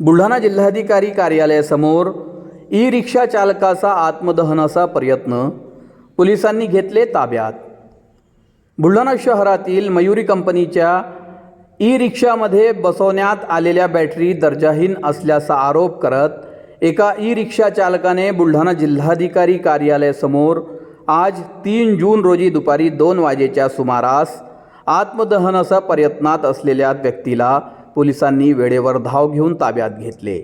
बुलढाणा जिल्हाधिकारी कार्यालयासमोर ई रिक्षा चालकाचा आत्मदहनाचा प्रयत्न पोलिसांनी घेतले ताब्यात. बुलढाणा शहरातील मयुरी कंपनीच्या ई रिक्षामध्ये बसवण्यात आलेल्या बॅटरी दर्जाहीन असल्याचा आरोप करत एका ई रिक्षा चालकाने बुलढाणा जिल्हाधिकारी कार्यालयासमोर आज तीन जून रोजी दुपारी दोन वाजेच्या सुमारास आत्मदहनाचा प्रयत्नात असलेल्या व्यक्तीला पोलिसांनी वेळेवर धाव घेऊन ताब्यात घेतले.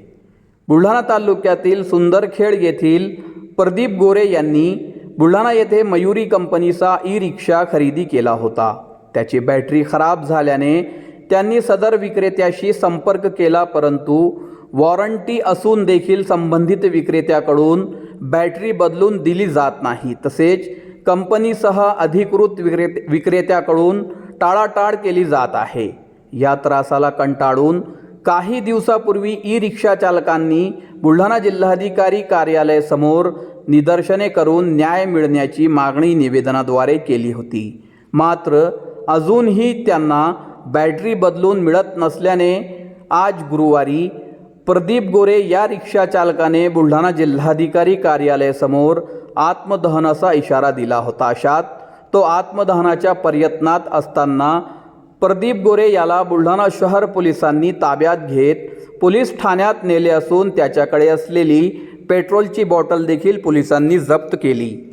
बुलढाणा तालुक्यातील सुंदरखेड येथील प्रदीप गोरे यांनी बुलढाणा येथे मयुरी कंपनीचा ई रिक्षा खरेदी केला होता. त्याची बॅटरी खराब झाल्याने त्यांनी सदर विक्रेत्याशी संपर्क केला परंतु वॉरंटी असून देखील संबंधित विक्रेत्याकडून बॅटरी बदलून दिली जात नाही. तसेच कंपनीसह अधिकृत विक्रेत विक्रेत्याकडून टाळाटाळ केली जात आहे. या त्रासाला कंटाळून काही दिवसापूर्वी ई रिक्षा चालकांनी बुलढाणा जिल्हाधिकारी कार्यालयासमोर निदर्शने करून न्याय मिळण्याची मागणी निवेदनाद्वारे केली होती. मात्र अजूनही त्यांना बॅटरी बदलून मिळत नसल्याने आज गुरुवारी प्रदीप गोरे या रिक्षा चालकाने बुलढाणा जिल्हाधिकारी कार्यालयासमोर आत्मदहनाचा इशारा दिला होता. अशात तो आत्मदहनाच्या प्रयत्नात असताना प्रदीप गोरे याला बुलढाणा शहर पोलिसांनी ताब्यात घेत पोलीस ठाण्यात नेले असून त्याच्याकडे असलेली पेट्रोलची बॉटल देखील पोलिसांनी जप्त केली.